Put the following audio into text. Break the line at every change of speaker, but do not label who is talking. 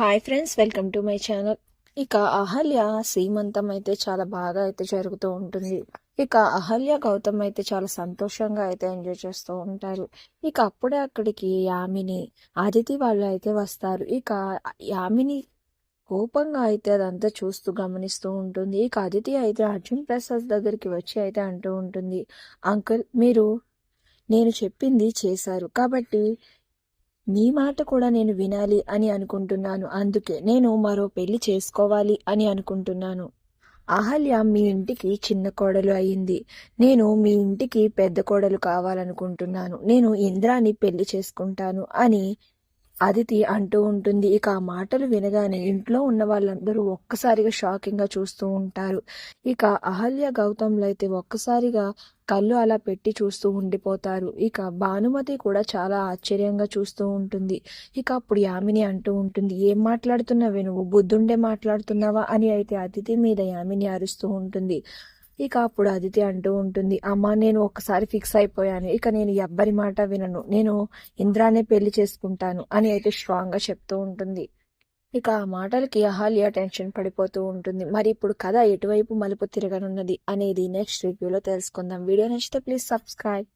Hi friends welcome to my channel ఇక అహల్య సీమంతం అయితే చాలా బాగా అయితే జరుగుతూ ఉంటుంది. ఇక అహల్య గౌతమ్ అయితే చాలా సంతోషంగా అయితే ఎంజాయ్ చేస్తూ ఉంటారు. ఇక అప్పుడే అక్కడికి యామిని అదితి వాళ్ళు అయితే వస్తారు. ఇక యామిని కోపంగా అయితే అదంతా చూస్తూ గమనిస్తూ ఉంటుంది. ఇక అదితి అయితే అర్జున్ ప్రసాద్ దగ్గరికి వచ్చి అయితే అంటూ ఉంటుంది అంకుల్ మీరు నేను చెప్పింది చేశారు. కాబట్టి మీ మాట కూడా నేను వినాలి అని అనుకుంటున్నాను. అందుకే నేను మరో పెళ్ళి చేసుకోవాలి అని అనుకుంటున్నాను. అహల్య మీ ఇంటికి చిన్న కోడలు అయింది. నేను మీ ఇంటికి పెద్ద కోడలు కావాలనుకుంటున్నాను. నేను ఇంద్రాని పెళ్ళి చేసుకుంటాను అని అదితి అంటూ ఉంటుంది. ఇక ఆ మాటలు వినగానే ఇంట్లో ఉన్న వాళ్ళందరూ ఒక్కసారిగా షాకింగ్గా చూస్తూ ఉంటారు. ఇక అహల్య గౌతమ్లు అయితే ఒక్కసారిగా కళ్ళు అలా పెట్టి చూస్తూ ఉండిపోతారు. ఇక భానుమతి కూడా చాలా ఆశ్చర్యంగా చూస్తూ ఉంటుంది. ఇక అప్పుడు యామిని అంటూ ఉంటుంది ఏం మాట్లాడుతున్నావే నువ్వు? బుద్ధుండే మాట్లాడుతున్నావా? అని అయితే అతిథి మీద యామిని అరుస్తూ ఉంటుంది. ఇక అప్పుడు అదితి అంటూ ఉంటుంది అమ్మ నేను ఒకసారి ఫిక్స్ అయిపోయాను. ఇక నేను ఎవ్వరి మాట వినను. నేను ఇంద్రానే పెళ్ళి చేసుకుంటాను అని అయితే స్ట్రాంగ్గా చెప్తూ ఉంటుంది. ఇక ఆ మాటలకి అహాలియా టెన్షన్ పడిపోతూ ఉంటుంది. మరి ఇప్పుడు కథ ఎటువైపు మలుపు తిరగనున్నది? అనేది నెక్స్ట్ రివ్యూలో తెలుసుకుందాం. వీడియో నచ్చితే ప్లీజ్ సబ్స్క్రైబ్